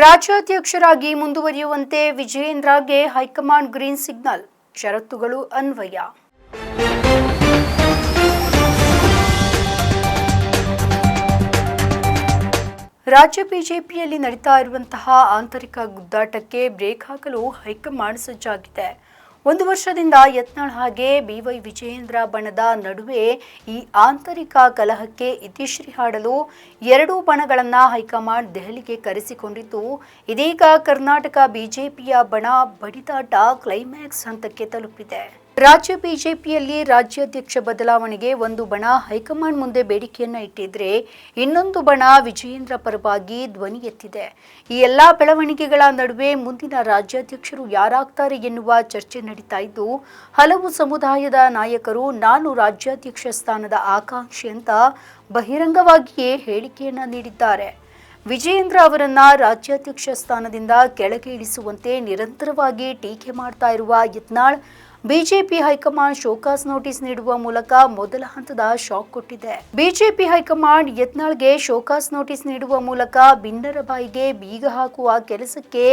ರಾಜ್ಯಾಧ್ಯಕ್ಷರಾಗಿ ಮುಂದುವರಿಯುವಂತೆ ವಿಜಯೇಂದ್ರಗೆ high command green signal, ಷರತ್ತುಗಳು ಅನ್ವಯ. ರಾಜ್ಯ ಬಿಜೆಪಿಯಲ್ಲಿ ನಡೀತಾ ಇರುವಂತಹ ಆಂತರಿಕ ಗುದ್ದಾಟಕ್ಕೆ ಬ್ರೇಕ್ ಹಾಕಲು ಹೈಕಮಾಂಡ್ ಸಜ್ಜಾಗಿದೆ. ಒಂದು ವರ್ಷದಿಂದ ಯತ್ನಾಳ್ ಹಾಗೆ ಬಿವೈ ವಿಜಯೇಂದ್ರ ಬಣದ ನಡುವೆ ಈ ಆಂತರಿಕ ಕಲಹಕ್ಕೆ ಇತಿಶ್ರೀ ಹಾಡಲು ಎರಡೂ ಬಣಗಳನ್ನು ಹೈಕಮಾಂಡ್ ದೆಹಲಿಗೆ ಕರೆಸಿಕೊಂಡಿತ್ತು ಇದೀಗ ಕರ್ನಾಟಕ ಬಿಜೆಪಿಯ ಬಣ ಬಡಿದಾಟ ಕ್ಲೈಮ್ಯಾಕ್ಸ್ ಹಂತಕ್ಕೆ ತಲುಪಿದೆ. ರಾಜ್ಯ ಬಿಜೆಪಿಯಲ್ಲಿ ರಾಜ್ಯಾಧ್ಯಕ್ಷ ಬದಲಾವಣೆಗೆ ಒಂದು ಬಣ ಹೈಕಮಾಂಡ್ ಮುಂದೆ ಬೇಡಿಕೆಯನ್ನು ಇಟ್ಟಿದ್ರೆ ಇನ್ನೊಂದು ಬಣ ವಿಜಯೇಂದ್ರ ಪರವಾಗಿ ಧ್ವನಿ ಎತ್ತಿದೆ. ಈ ಎಲ್ಲ ಬೆಳವಣಿಗೆಗಳ ನಡುವೆ ಮುಂದಿನ ರಾಜ್ಯಾಧ್ಯಕ್ಷರು ಯಾರಾಗ್ತಾರೆ ಎನ್ನುವ ಚರ್ಚೆ ನಡೀತಾ ಇದ್ದು, ಹಲವು ಸಮುದಾಯದ ನಾಯಕರು ನಾನು ರಾಜ್ಯಾಧ್ಯಕ್ಷ ಸ್ಥಾನದ ಆಕಾಂಕ್ಷಿ ಅಂತ ಬಹಿರಂಗವಾಗಿಯೇ ಹೇಳಿಕೆಯನ್ನು ನೀಡಿದ್ದಾರೆ. ವಿಜಯೇಂದ್ರ ಅವರನ್ನ ರಾಜ್ಯಾಧ್ಯಕ್ಷ ಸ್ಥಾನದಿಂದ ಕೆಳಗೆ ಇಳಿಸುವಂತೆ ನಿರಂತರವಾಗಿ ಟೀಕೆ ಮಾಡ್ತಾ ಇರುವ Yatnal, BJP high command show cause notice ನೀಡುವ ಮೂಲಕ ಮೊದಲ ಹಂತದ ಶಾಕ್ ಕೊಟ್ಟಿದೆ. ಬಿಜೆಪಿ ಹೈಕಮಾಂಡ್ ಯತ್ನಾಳ್ಗೆ ಶೋಕಾಸ್ ನೋಟಿಸ್ ನೀಡುವ ಮೂಲಕ ಬಿನ್ನರ ಬಾಯಿಗೆ ಬೀಗ ಹಾಕುವ ಕೆಲಸಕ್ಕೆ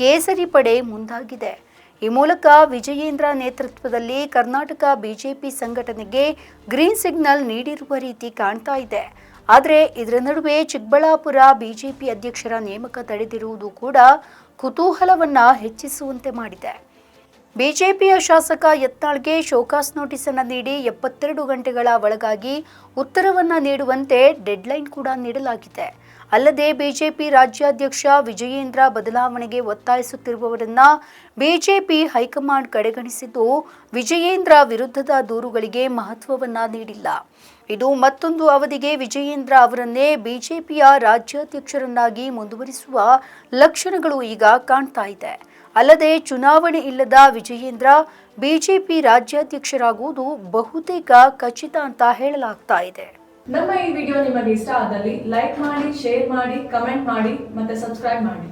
ಕೇಸರಿ ಪಡೆ ಮುಂದಾಗಿದೆ. ಈ ಮೂಲಕ ವಿಜಯೇಂದ್ರ ನೇತೃತ್ವದಲ್ಲಿ ಕರ್ನಾಟಕ ಬಿಜೆಪಿ ಸಂಘಟನೆಗೆ ಗ್ರೀನ್ ಸಿಗ್ನಲ್ ನೀಡಿರುವ ರೀತಿ ಕಾಣ್ತಾ ಇದೆ. ಆದರೆ ಇದರ ನಡುವೆ ಚಿಕ್ಕಬಳ್ಳಾಪುರ ಬಿಜೆಪಿ ಅಧ್ಯಕ್ಷರ ನೇಮಕ ತಡೆದಿರುವುದು ಕೂಡ ಕುತೂಹಲವನ್ನ ಹೆಚ್ಚಿಸುವಂತೆ ಮಾಡಿದೆ. ಬಿಜೆಪಿಯ ಶಾಸಕ ಯತ್ನಾಳ್ಗೆ ಶೋಕಾಸ್ ನೋಟಿಸ್ ಅನ್ನು ನೀಡಿ ಎಪ್ಪತ್ತೆರಡು ಗಂಟೆಗಳ ಒಳಗಾಗಿ ಉತ್ತರವನ್ನು ನೀಡುವಂತೆ ಡೆಡ್ಲೈನ್ ಕೂಡ ನೀಡಲಾಗಿದೆ. ಅಲ್ಲದೆ ಬಿಜೆಪಿ ರಾಜ್ಯಾಧ್ಯಕ್ಷ ವಿಜಯೇಂದ್ರ ಬದಲಾವಣೆಗೆ ಒತ್ತಾಯಿಸುತ್ತಿರುವವರನ್ನ ಬಿಜೆಪಿ ಹೈಕಮಾಂಡ್ ಕಡೆಗಣಿಸಿದ್ದು ವಿಜಯೇಂದ್ರ ವಿರುದ್ಧದ ದೂರುಗಳಿಗೆ ಮಹತ್ವವನ್ನ ನೀಡಿಲ್ಲ. ಇದು ಮತ್ತೊಂದು ಅವಧಿಗೆ ವಿಜಯೇಂದ್ರ ಅವರನ್ನೇ ಬಿಜೆಪಿಯ ರಾಜ್ಯಾಧ್ಯಕ್ಷರನ್ನಾಗಿ ಮುಂದುವರಿಸುವ ಲಕ್ಷಣಗಳು ಈಗ ಕಾಣ್ತಾ ಇದೆ. ಅಲ್ಲದೆ ಚುನಾವಣೆ ಇಲ್ಲದ ವಿಜಯೇಂದ್ರ ಬಿಜೆಪಿ ರಾಜ್ಯಾಧ್ಯಕ್ಷರಾಗುವುದು ಬಹುತೇಕ ಖಚಿತ ಅಂತ ಹೇಳಲಾಗ್ತಾ ಇದೆ. ನಮ್ಮ ಈ ವಿಡಿಯೋ ನಿಮಗೆ ಇಷ್ಟ ಆದಲ್ಲಿ ಲೈಕ್ ಮಾಡಿ, ಶೇರ್ ಮಾಡಿ, ಕಮೆಂಟ್ ಮಾಡಿ ಮತ್ತೆ ಸಬ್ಸ್ಕ್ರೈಬ್ ಮಾಡಿ.